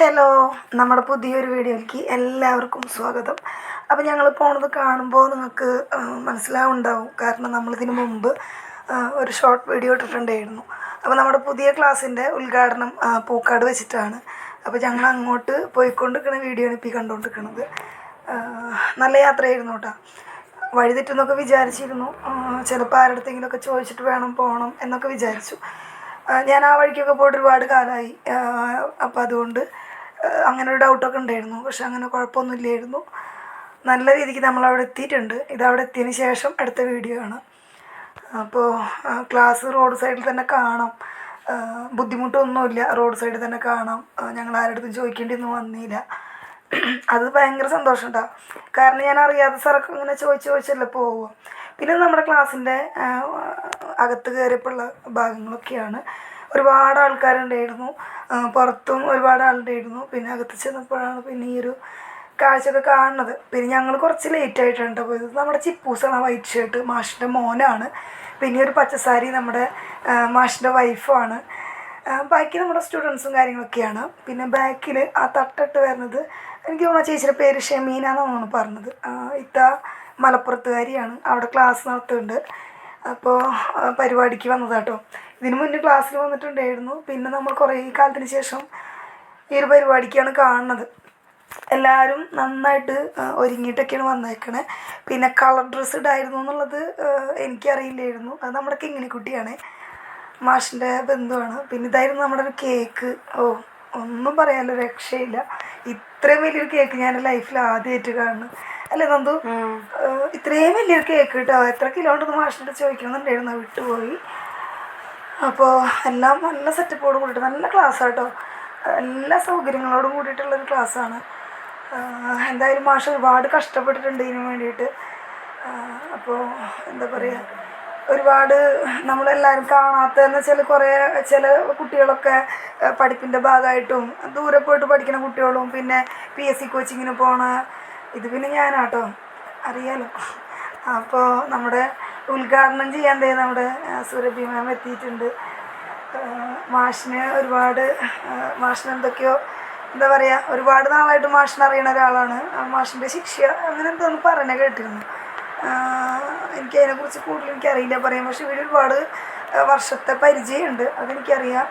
Hello നമ്മുടെ പുതിയൊരു വീഡിയോയിലേക്ക് എല്ലാവർക്കും സ്വാഗതം. അപ്പോൾ ഞങ്ങൾ പോണത് കാണുമ്പോൾ നിങ്ങൾക്ക് മനസ്സിലാവുണ്ടാവും. കാരണം നമ്മളിതിന് മുമ്പ് ഒരു ഷോർട്ട് വീഡിയോ ഇട്ടിട്ടുണ്ടായിരുന്നു. അപ്പോൾ നമ്മുടെ പുതിയ ക്ലാസ്സിന്റെ ഉദ്ഘാടനം പൂക്കാട് വെച്ചിട്ടാണ്. അപ്പോൾ ഞങ്ങൾ അങ്ങോട്ട് പോയിക്കൊണ്ടിരിക്കുന്ന വീഡിയോ ആണ് ഇപ്പോൾ കണ്ടുകൊണ്ടിരിക്കുന്നത് നല്ല യാത്രയായിരുന്നു കേട്ടോ. വഴി തെറ്റുന്നൊക്കെ വിചാരിച്ചിരുന്നു ചിലപ്പോൾ ആരുടെത്തെങ്കിലുമൊക്കെ ചോദിച്ചിട്ട് വേണം പോകണം എന്നൊക്കെ വിചാരിച്ചു. ഞാൻ ആ വഴിക്കൊക്കെ പോയിട്ട് ഒരുപാട് കാലമായി അപ്പോൾ അതുകൊണ്ട് അങ്ങനെ ഒരു ഡൗട്ടൊക്കെ ഉണ്ടായിരുന്നു. പക്ഷെ അങ്ങനെ കുഴപ്പമൊന്നുമില്ലായിരുന്നു. നല്ല രീതിക്ക് നമ്മൾ അവിടെ എത്തിയിട്ടുണ്ട്. ഇത് അവിടെ എത്തിയതിന് ശേഷം അടുത്ത വീഡിയോ ആണ്. അപ്പോൾ ക്ലാസ് റോഡ് സൈഡിൽ തന്നെ കാണാം. ബുദ്ധിമുട്ടൊന്നുമില്ല. റോഡ് സൈഡിൽ തന്നെ കാണാം. ഞങ്ങൾ ആരുടെ ചോദിക്കേണ്ടി ഒന്നും വന്നില്ല. അത് ഭയങ്കര സന്തോഷം ഉണ്ടാവും കാരണം ഞാൻ അറിയാത്ത സാറൊക്കെ ഇങ്ങനെ ചോദിച്ച് ചോദിച്ചല്ലേ പോവുക. പിന്നെ നമ്മുടെ ക്ലാസ്സിന്റെ അകത്ത് കയറിയപ്പോഴുള്ള ഭാഗങ്ങളൊക്കെയാണ്. ഒരുപാട് ആൾക്കാരുണ്ടായിരുന്നു. പുറത്തും ഒരുപാട് ആളുണ്ടായിരുന്നു. പിന്നെ അകത്ത് ചെന്നപ്പോഴാണ് പിന്നെ ഈ ഒരു കാഴ്ചയൊക്കെ കാണുന്നത്. പിന്നെ ഞങ്ങൾ കുറച്ച് ലേറ്റ് ആയിട്ടാണ് പോയത്. നമ്മുടെ ചിപ്പൂസാണ് വൈറ്റ് ഷർട്ട് മാഷിന്റെ മോനാണ്. പിന്നെ ഒരു പച്ചസാരി നമ്മുടെ മാഷിന്റെ വൈഫാണ് ബാക്കി നമ്മുടെ സ്റ്റുഡൻസും കാര്യങ്ങളൊക്കെയാണ്. പിന്നെ ബാക്കിൽ ആ തട്ടിട്ട് വരുന്നത് എനിക്ക് തോന്നുന്നു ചേച്ചിയുടെ പേര് ഷെമീന എന്നാണ് പറഞ്ഞത്. ഇത്ത മലപ്പുറത്തുകാരിയാണ്. അവിടെ ക്ലാസ് നടത്തുന്നുണ്ട്. അപ്പോൾ പരിപാടിക്ക് വന്നതാട്ടോ ഇതിന് മുന്നേ ക്ലാസ്സിൽ വന്നിട്ടുണ്ടായിരുന്നു. പിന്നെ നമ്മൾ കുറേ കാലത്തിന് ശേഷം ഈ ഒരു പരിപാടിക്കാണ് കാണുന്നത്. എല്ലാവരും നന്നായിട്ട് ഒരുങ്ങിയിട്ടൊക്കെയാണ് വന്നേക്കണേ. പിന്നെ കളർ ഡ്രസ്സ് ഇടായിരുന്നു എന്നുള്ളത് എനിക്കറിയില്ലായിരുന്നു. അത് നമ്മുടെ കിങ്ങിണിക്കുട്ടിയാണ്. മാഷിന്റെ ബന്ധുവാണ്. പിന്നെ ഇതായിരുന്നു നമ്മുടെ ഒരു കേക്ക് ഓ ഒന്നും പറയാനുള്ള രക്ഷയില്ല. ഇത്രയും വലിയൊരു കേക്ക് ഞാൻ ലൈഫിൽ ആദ്യമായിട്ട് കാണുന്നു. അല്ലേ നന്ദു? ഇത്രയും വലിയൊരു കേക്ക് കേട്ടോ. എത്ര കിലോ ഉണ്ടെന്ന് മാഷിന്റെ ചോദിക്കണമെന്നുണ്ടായിരുന്നു. എന്നുണ്ടായിരുന്നു വിട്ടുപോയി. അപ്പോൾ എല്ലാം നല്ല സെറ്റപ്പോട് കൂടിയിട്ട് നല്ല ക്ലാസ് കേട്ടോ എല്ലാ സൗകര്യങ്ങളോടും കൂടിയിട്ടുള്ളൊരു ക്ലാസ്സാണ് എന്തായാലും മാഷ് ഒരുപാട് കഷ്ടപ്പെട്ടിട്ടുണ്ട് ഇതിനു വേണ്ടിയിട്ട്. അപ്പോൾ എന്താ പറയുക ഒരുപാട് നമ്മളെല്ലാവരും കാണാത്ത എന്ന് വെച്ചാൽ കുറേ ചില കുട്ടികളൊക്കെ പഠിപ്പിന്റെ ഭാഗമായിട്ടും ദൂരെ പോയിട്ട് പഠിക്കുന്ന കുട്ടികളും പിന്നെ പി എസ് സി കോച്ചിങ്ങിന് പോണ ഇത് പിന്നെ ഞാനാട്ടോ. അറിയാലോ. അപ്പോൾ നമ്മുടെ ഉദ്ഘാടനം ചെയ്യാൻ ദേ നമ്മുടെ സുരഭി മാം എത്തിയിട്ടുണ്ട്. മാഷിന് ഒരുപാട് മാഷിന് എന്തൊക്കെയോ എന്താ പറയുക ഒരുപാട് നാളായിട്ട് മാഷിനെ അറിയണ ഒരാളാണ്. മാഷിന്റെ ശിക്ഷ അങ്ങനെ എന്തോന്ന് പറഞ്ഞ കേട്ടിരുന്നു. എനിക്കതിനെക്കുറിച്ച് കൂടുതൽ എനിക്കറിയില്ല. പറയാം പക്ഷേ ഇവിടെ ഒരുപാട് വർഷത്തെ പരിചയമുണ്ട്. അതെനിക്കറിയാം.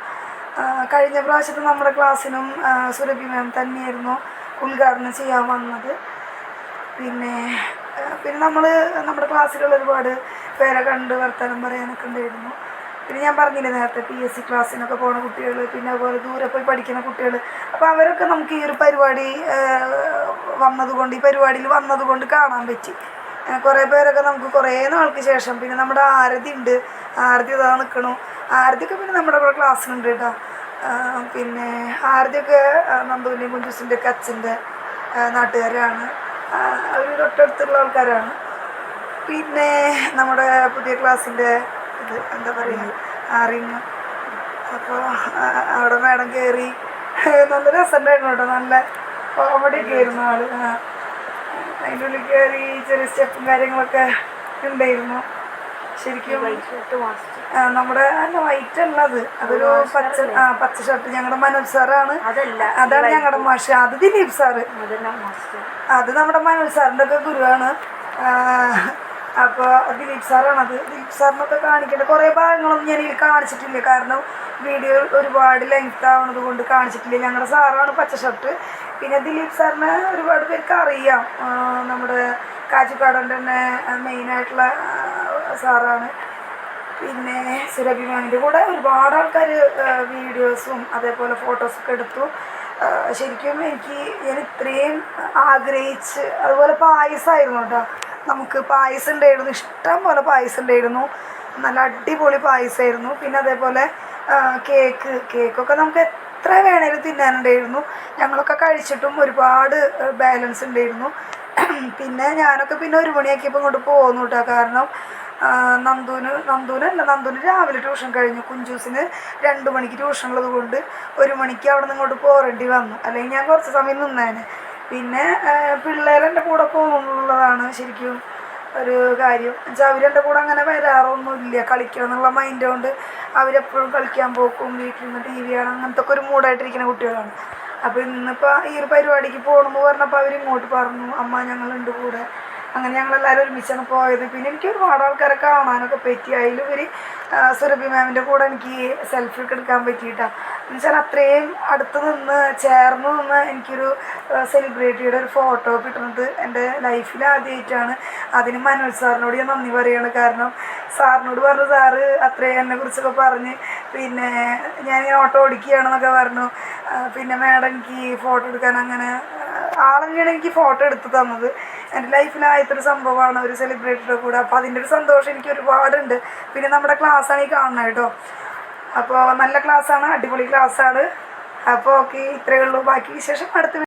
കഴിഞ്ഞ പ്രാവശ്യത്തെ നമ്മുടെ ക്ലാസ്സിനും സുരഭി മാം തന്നെയായിരുന്നു ഉദ്ഘാടനം ചെയ്യാൻ വന്നത്. പിന്നെ പിന്നെ നമ്മൾ നമ്മുടെ ക്ലാസ്സിലുള്ള ഒരുപാട് പേരെ കണ്ട് വർത്തമാനം പറയാനൊക്കെ ഉണ്ടായിരുന്നു. പിന്നെ ഞാൻ പറഞ്ഞില്ലേ നേരത്തെ പി എസ് സി ക്ലാസ്സിനൊക്കെ പോണ കുട്ടികൾ പിന്നെ അതുപോലെ ദൂരെ പോയി പഠിക്കുന്ന കുട്ടികൾ അപ്പോൾ അവരൊക്കെ നമുക്ക് ഈ ഒരു പരിപാടി വന്നതുകൊണ്ട് ഈ പരിപാടിയിൽ വന്നതുകൊണ്ട് കാണാൻ പറ്റി. കുറേ പേരൊക്കെ നമുക്ക് കുറേ നാൾക്ക് ശേഷം പിന്നെ നമ്മുടെ ആരതി ഉണ്ട്. ആരതി ഇതാ നിൽക്കണു ആരതിയൊക്കെ പിന്നെ നമ്മുടെ കൂടെ ക്ലാസ്സിലുണ്ട് കേട്ടോ. പിന്നെ ആരതിയൊക്കെ നന്ദുവിന്റെയും കുഞ്ചുസിന്റെയൊക്കെ അച്ഛന്റെ നാട്ടുകാരാണ്. അവർ തൊട്ടടുത്തുള്ള ആൾക്കാരാണ്. പിന്നെ നമ്മുടെ പുതിയ ക്ലാസ്സിന്റെ ഇത് എന്താ പറയുക ആറിങ് അപ്പോൾ അവിടെ മാഡം കയറി നല്ല രസമുണ്ടായിരുന്നു കേട്ടോ. നല്ല കോമഡി ഒക്കെ ആയിരുന്നു ആൾ. ആ. അതിന്റെ ഉള്ളിൽ കയറി ചെറിയ സ്റ്റെപ്പും കാര്യങ്ങളൊക്കെ ഉണ്ടായിരുന്നു. ശരിക്കും നമ്മുടെ അല്ല വൈറ്റ് ഉള്ളത് അതൊരു പച്ച ആ പച്ച ഷർട്ട് ഞങ്ങളുടെ മനോജ് സാറാണ്. അതാണ് ഞങ്ങളുടെ മാഷ്. അത് ദിലീപ് സാറ്. അത് നമ്മുടെ മനോജ് സാറിന്റെ ഒക്കെ ഗുരുവാണ്. അപ്പോൾ ദിലീപ് സാറാണ് അത്. ദിലീപ് സാറിനൊക്കെ കാണിക്കേണ്ട കുറേ ഭാഗങ്ങളൊന്നും ഞാൻ ഇതിൽ കാണിച്ചിട്ടില്ല. കാരണം വീഡിയോ ഒരുപാട് ലെങ്ത് ആവണത് കൊണ്ട് കാണിച്ചിട്ടില്ല. ഞങ്ങളുടെ സാറാണ് പച്ച ഷർട്ട്. പിന്നെ ദിലീപ് സാറിനെ ഒരുപാട് പേർക്ക് അറിയാം. നമ്മുടെ കാച്ചിക്കാടന്റെ തന്നെ മെയിനായിട്ടുള്ള സാറാണ്. പിന്നെ സുരഭി മാമിന്റെ കൂടെ ഒരുപാട് ആൾക്കാർ വീഡിയോസും അതേപോലെ ഫോട്ടോസൊക്കെ എടുത്തു. ശരിക്കും എനിക്ക് ഞാൻ ഇത്രയും ആഗ്രഹിച്ച് അതുപോലെ പായസമായിരുന്നു കേട്ടോ. നമുക്ക് പായസം ഉണ്ടായിരുന്നു. ഇഷ്ടം പോലെ പായസം ഉണ്ടായിരുന്നു. നല്ല അടിപൊളി പായസമായിരുന്നു പിന്നെ അതേപോലെ കേക്ക് കേക്കൊക്കെ നമുക്ക് എത്ര വേണേലും തിന്നാനുണ്ടായിരുന്നു. ഞങ്ങളൊക്കെ കഴിച്ചിട്ടും ഒരുപാട് ബാലൻസ് ഉണ്ടായിരുന്നു. പിന്നെ ഞാനൊക്കെ പിന്നെ ഒരു മണിയാക്കിയപ്പോൾ ഇങ്ങോട്ട് പോന്നു കേട്ടോ. കാരണം ആ, നന്ദുവിന് അല്ല നന്ദുവിന് രാവിലെ ട്യൂഷൻ കഴിഞ്ഞു. കുഞ്ചൂസിന് രണ്ട് മണിക്ക് ട്യൂഷൻ ഉള്ളത് കൊണ്ട് ഒരു മണിക്ക് അവിടെ നിന്ന് ഇങ്ങോട്ട് പോരേണ്ടി വന്നു. അല്ലെങ്കിൽ ഞാൻ കുറച്ച് സമയം നിന്നേനെ. പിന്നെ പിള്ളേരെന്റെ കൂടെ പോകുന്നുള്ളതാണ് ശരിക്കും ഒരു കാര്യം. എന്നുവെച്ചാൽ അവരെന്റെ കൂടെ അങ്ങനെ വരാറൊന്നുമില്ല. കളിക്കണം എന്നുള്ള മൈൻഡ് കൊണ്ട് അവരെപ്പോഴും കളിക്കാൻ പോക്കും വീട്ടിൽ നിന്ന് ടി വി ആണ് അങ്ങനത്തെ ഒക്കെ ഒരു മൂഡായിട്ടിരിക്കുന്ന കുട്ടികളാണ്. അപ്പോൾ ഇന്നിപ്പോൾ ഈ ഒരു പരിപാടിക്ക് പോകണമെന്ന് പറഞ്ഞപ്പോൾ അവരിങ്ങോട്ട് പറഞ്ഞു. അമ്മ ഞങ്ങളുണ്ട് കൂടെ. അങ്ങനെ ഞങ്ങളെല്ലാവരും ഒരുമിച്ചാണ് പോയത്. പിന്നെ എനിക്ക് ഒരുപാട് ആൾക്കാരെ കാണാനൊക്കെ പറ്റി. അതിലുപരി സുരഭി മാമിന്റെ കൂടെ എനിക്ക് സെൽഫി ഒക്കെ എടുക്കാൻ പറ്റിയിട്ടാണ് എന്നുവെച്ചാൽ അത്രയും അടുത്ത് നിന്ന് ചേർന്ന് നിന്ന് എനിക്കൊരു സെലിബ്രിറ്റിയുടെ ഒരു ഫോട്ടോ കിട്ടുന്നത് എന്റെ ലൈഫിൽ ആദ്യമായിട്ടാണ് അതിന് മനോജ് സാറിനോട് ഞാൻ നന്ദി പറയുകയാണ് കാരണം സാറിനോട് പറഞ്ഞു സാറ് അത്രയും എന്നെക്കുറിച്ചൊക്കെ പറഞ്ഞ് പിന്നെ ഞാൻ ഓട്ടോ ഓടിക്കുകയാണെന്നൊക്കെ പറഞ്ഞു. പിന്നെ മാഡം എനിക്ക് ഫോട്ടോ എടുക്കാൻ അങ്ങനെ ആളെന്നെയാണ് എനിക്ക് ഫോട്ടോ എടുത്ത് തന്നത്. എന്റെ ലൈഫിലായത്തെ സംഭവമാണ് ഒരു സെലിബ്രിറ്റിയുടെ കൂടെ. അപ്പോൾ അതിന്റെ ഒരു സന്തോഷം എനിക്ക് ഒരുപാടുണ്ട്. പിന്നെ നമ്മുടെ ക്ലാസ്സാണ് ഈ കാണുന്നത് കേട്ടോ. അപ്പോൾ നല്ല ക്ലാസ്സാണ് അടിപൊളി ക്ലാസ്സാണ് അപ്പോൾ ഓക്കെ ഇത്രയേ ഉള്ളൂ. ബാക്കി വിശേഷം അടുത്ത